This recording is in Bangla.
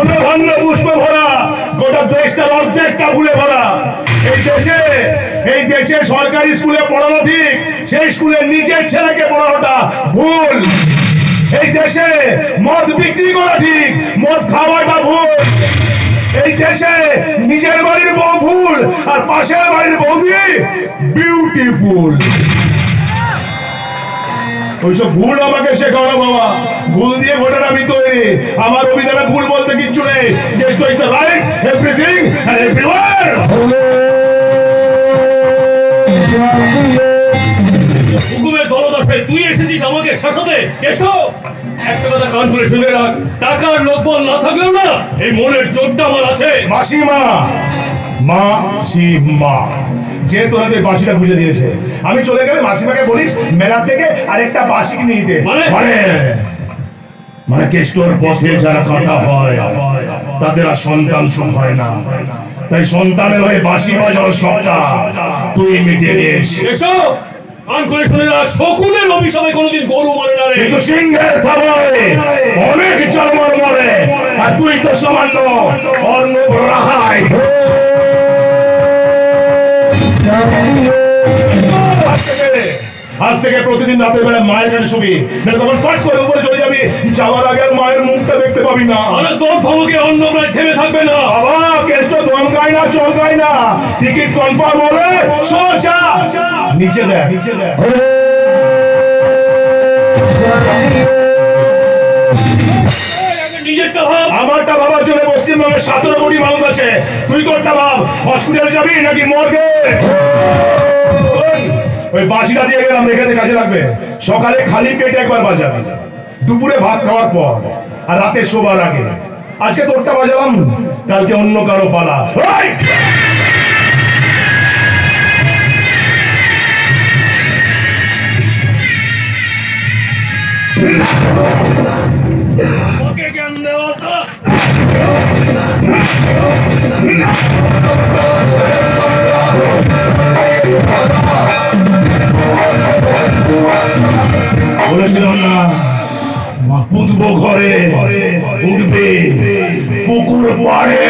অনভন্ন পুষ্প ভরা, গোটা দেশটার অর্ধেকটা ভুলে ভরা। এই দেশে এই দেশে সরকারি স্কুলে পড়ানো ঠিক, সেই স্কুলে নিজের ছেলেকে পড়ানোটা ভুল। এই দেশে মদ বিক্রি করা ঠিক, মদ খাওয়াটা ভুল। এই দেশে নিজের বাড়ির বউ ভুল, আর পাশের বাড়ির বৌদি বিউটিফুল ওইসব ভুল আমাকে শেখাও না বাবা। ভুল দিয়ে ঘটনা আমি তৈরি। আমার অভিধানে ভুল বলতে কিচ্ছু নেই। Just is right everything and everywhere হুকুমের দলদশায় তুই এসেছিস আমাকে শাসাতে। এসো। একটা কথা কান করে শুনে রাখ। টাকার লোকবল না থাকলেও না এই মনের জোরটা আমার আছে। মাসিমা মা সীমা যে তোরাদের বাসিটা বুঝে দিয়েছে। আমি চলে গেলে মাসিমাকে বলিস মেলা থেকে আরেকটা বাসি কিনে দিতে মানে? মানে? কেষ্টর পথে যারা কাটা হয় তাদের আর সন্তান সুখ হয় না। তাই সন্তানের হয়ে বাঁশি বাজানোর শখটা তুই মিটিয়ে নিস। শকুনের অভিশাপে কোনোদিন গরু মরে না রে। কিন্তু সিংহের খাবারে অনেক চর্মর মরে। আর তুই তো সামান্য অর্ণব রাহাই। আজ থেকে- প্রতিদিন রাতের বেলা মায়ের কাছে শুবি না তখন পাট করে উপরে চলে যাবি। যাওয়ার আগে আর মায়ের মুখটা দেখতে পাবি না। আর তোর ভবকে অন্য প্রায় থেমে থাকবে না। বাবা কেষ্ট ধমকায় না চমকায় না। টিকিট কনফার্ম হলে সোজা। নিচে দেখ। নিচে দেখ আমারটা ভাবার জন্য পশ্চিমবঙ্গের সতেরো কোটি মানুষ আছে। তুই তোরটা ভাব হসপিটালে যাবি নাকি মর্গে ওই বাঁশিটা দিয়ে গেলাম রেখে কাজে লাগবে। সকালে খালি পেটে একবার বাজাবি। দুপুরে ভাত খাওয়ার পর, আর রাতে শোবার আগে। আজকে তোরটা বাজালাম, কালকে অন্য কারও পালা! ঘরে উঠবে পুকুর পাড়ে।